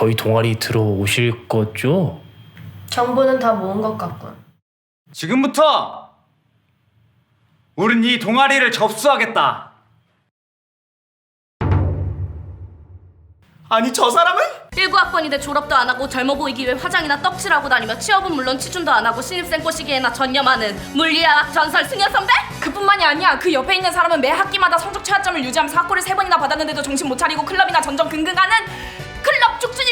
저희 동아리 들어오실 거죠? 정보는 다 모은 것 같군. 지금부터 우린 이 동아리를 접수하겠다. 아니 저 사람은? 19학번인데 졸업도 안 하고 젊어 보이기 위해 화장이나 떡칠하고 다니며 취업은 물론 취준도 안 하고 신입생 꼬시기에나 전념하는 물리학 전설 승현 선배? 그뿐만이 아니야. 그 옆에 있는 사람은 매 학기마다 성적 최하점을 유지하면서 학고를 세 번이나 받았는데도 정신 못 차리고 클럽이나 전전 긍긍하는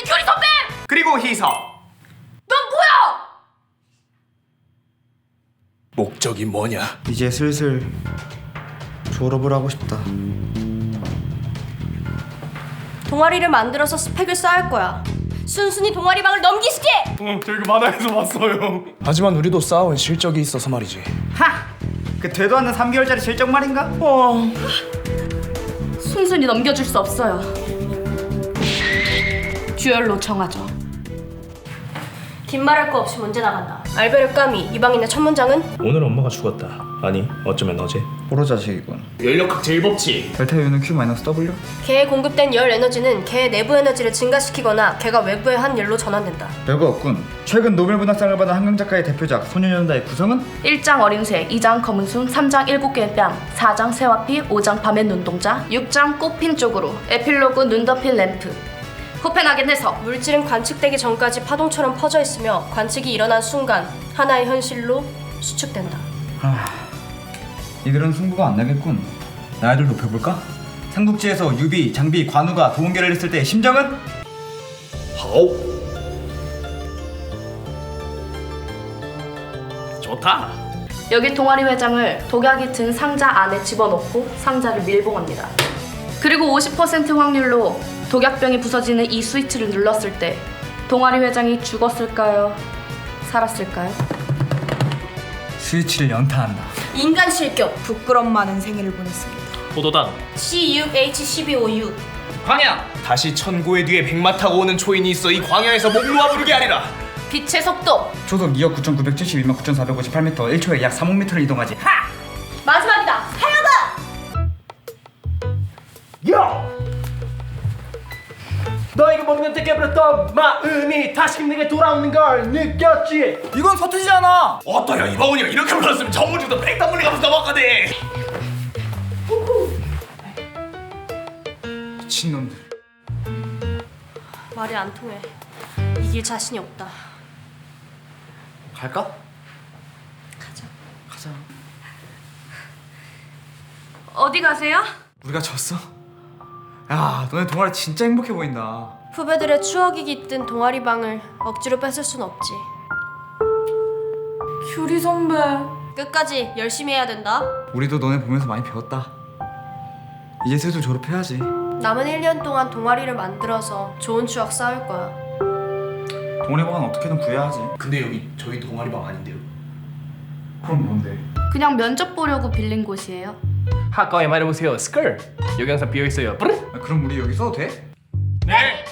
규리 선배. 그리고 희석 넌 뭐야? 목적이 뭐냐? 이제 슬슬 졸업을 하고 싶다. 동아리를 만들어서 스펙을 쌓을 거야. 순순히 동아리방을 넘기시게! 응, 저 이거 만화에서 봤어요 하지만 우리도 쌓아온 실적이 있어서 말이지. 하! 그 되도 않는 3개월짜리 실적 말인가? 순순히 넘겨줄 수 없어요. 듀얼로 정하죠. 긴 말할 거 없이 문제 나간다. 알베르 까미, 이방인의 첫 문장은? 오늘 엄마가 죽었다. 아니 어쩌면 어제. 호러 자식이군. 연력학 제일 법칙. 델타 U는 Q 마이너스 W? 개에 공급된 열 에너지는 개의 내부 에너지를 증가시키거나 개가 외부의 한 열로 전환된다. 별거 없군. 최근 노벨 문학상을 받은 한강 작가의 대표작 소년연다의 구성은 1장 어린 새, 2장 검은 순, 3장 일곱 개의 뺨, 4장 새와피, 5장 밤의 눈동자, 6장 꽃핀 쪽으로, 에필로그 눈 덮인 램프. 코펜하겐 해석. 물질은 관측되기 전까지 파동처럼 퍼져 있으며 관측이 일어난 순간 하나의 현실로 수축된다. 이들은 승부가 안 나겠군. 나이들 높여볼까? 삼국지에서 유비, 장비, 관우가 도원결을 했을 때 심정은? 하오. 좋다. 여기 동아리 회장을 독약이 든 상자 안에 집어넣고 상자를 밀봉합니다. 그리고 50% 확률로 독약병이 부서지는 이 스위치를 눌렀을 때 동아리 회장이 죽었을까요? 살았을까요? 스위치를 연타한다. 인간 실격 부끄럼 많은 생일을 보냈습니다. 포도당. CUH12OU 광야! 다시 천고의 뒤에 백마 타고 오는 초인이 있어 이 광야에서 목 놓아 부르게 하리라. 빛의 속도. 초속 2억 9,972만 9,458m, 1초에 약 3억 미터를 이동하지. 마지막이다. 하여가 야! 너 이거 먹는 때부터 마음이 다시 내게 돌아오는 걸 느꼈지? 이건 서투지잖아. 어떠야 이방원이가 이렇게 불렀으면 정우주도 백당물리 가면서 넘어가네. 미친놈들. 말이 안 통해. 이길 자신이 없다. 갈까? 가자. 가자. 어디 가세요? 우리가 졌어? 야, 너네 동아리 진짜 행복해 보인다. 후배들의 추억이 깃든 동아리 방을 억지로 뺏을 순 없지. 규리 선배. 끝까지 열심히 해야 된다. 우리도 너네 보면서 많이 배웠다. 이제 슬슬 졸업해야지. 남은 1년 동안 동아리를 만들어서 좋은 추억 쌓을 거야. 동아리방은 어떻게든 구해야지. 근데 여기 저희 동아리방 아닌데요. 그럼 뭔데? 그냥 면접 보려고 빌린 곳이에요. 학과에 말해보세요. 스컬. 여기 항상 비어 있어요. 아, 그럼 우리 여기 써도 돼? 네.